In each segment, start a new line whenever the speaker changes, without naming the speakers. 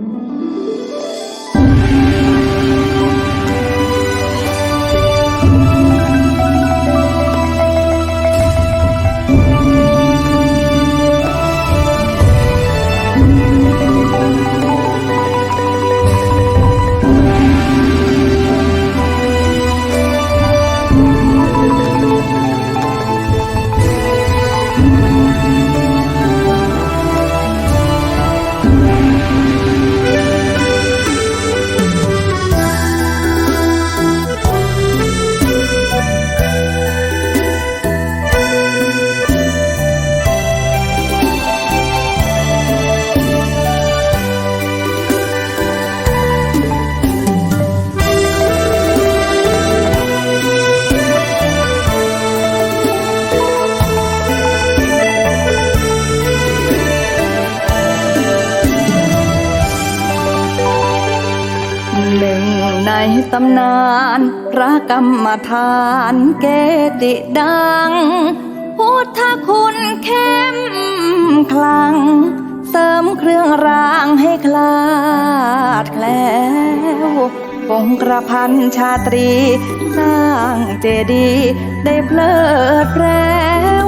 ห ในตำนานพระกรรมฐานเกติดัง พุทธคุณเข้มคลัง เสริมเครื่องรางให้คลาดแคล้วคงกระพันชาตรี สร้างเจดีย์ได้เพลิดเพล้ว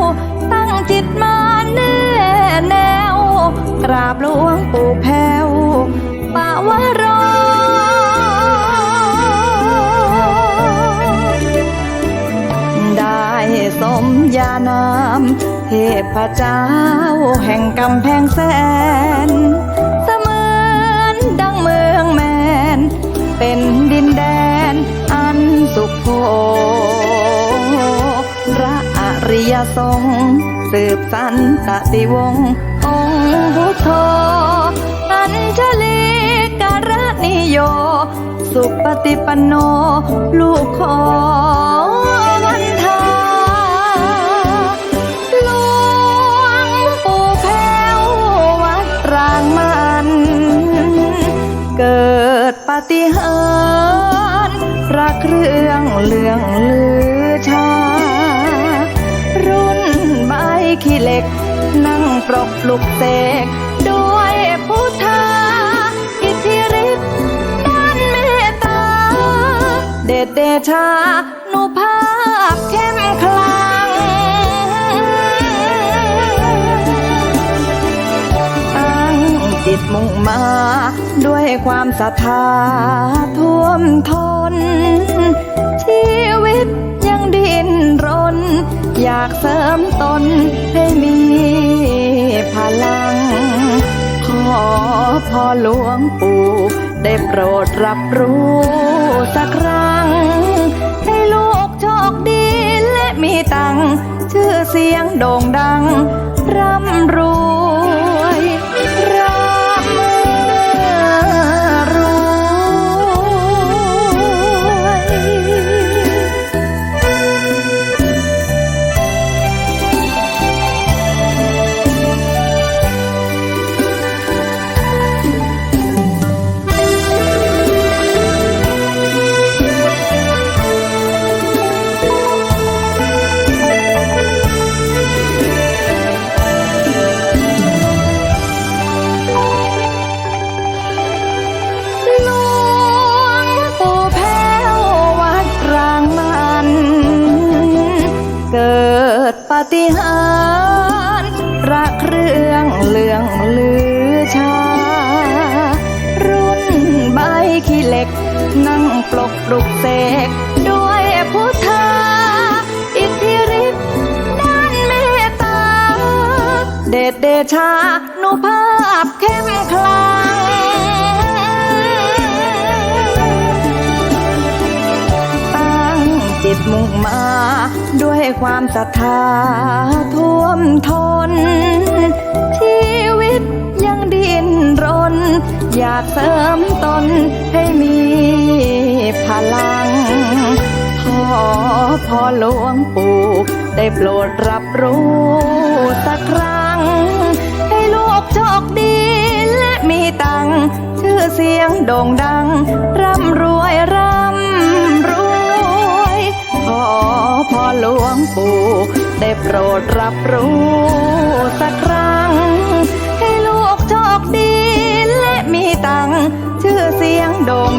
เทพเจ้าแห่งกำแพงแสน เสมือนดังเมืองแมน เป็นดินแดนอันสุขโขพระอริยสงฆ์สืบสันตติวงศ์องค์พุทโธอัญชลีการนิโย สุปฏิปันโน ลูกขอวัน ฏิหารพระเครื่องเลืองลือชา รุ่นใบขี้เหล็ก นั่งปรบปลุกเสกด้วยพุทธาอิทธิฤทธิ์ด้านเมตตา เดชเดชานุ มุ่งมาด้วยความศรัทธาท่วมทน ชีวิตยังดิ้นรน อยากเสริมตนให้มีพลัง ขอพอหลวงปู่ได้โปรดรับรู้สักครั้ง ให้ลูกโชคดีและมีตัง ชื่อเสียงโด่งดัง ฏิหารพระเครื่องเลืองลือชา รุ่นใบขี้เหล็ก นั่งปลกปลุกเสกด้วยพุทธาอิทธิฤทธิ์ด้านเมตตา เดชเดชานุภาพเข้มคลังตั้งจิตมุ่งมา ด้วยความศรัทธาท่วมทน ชีวิตยังดิ้นรน อยากเสริมตนให้มีพลังขอพอหลวงปู่ได้โปรดรับรู้สักครั้ง ให้ลูกโชคดีและมีตัง ชื่อเสียงโด่งดัง ร่ำรวยร่ บูได้โปรดรับรู้สักครั้ง ให้ลูกโชคดีและมีตังชื่อเสียงโด่ง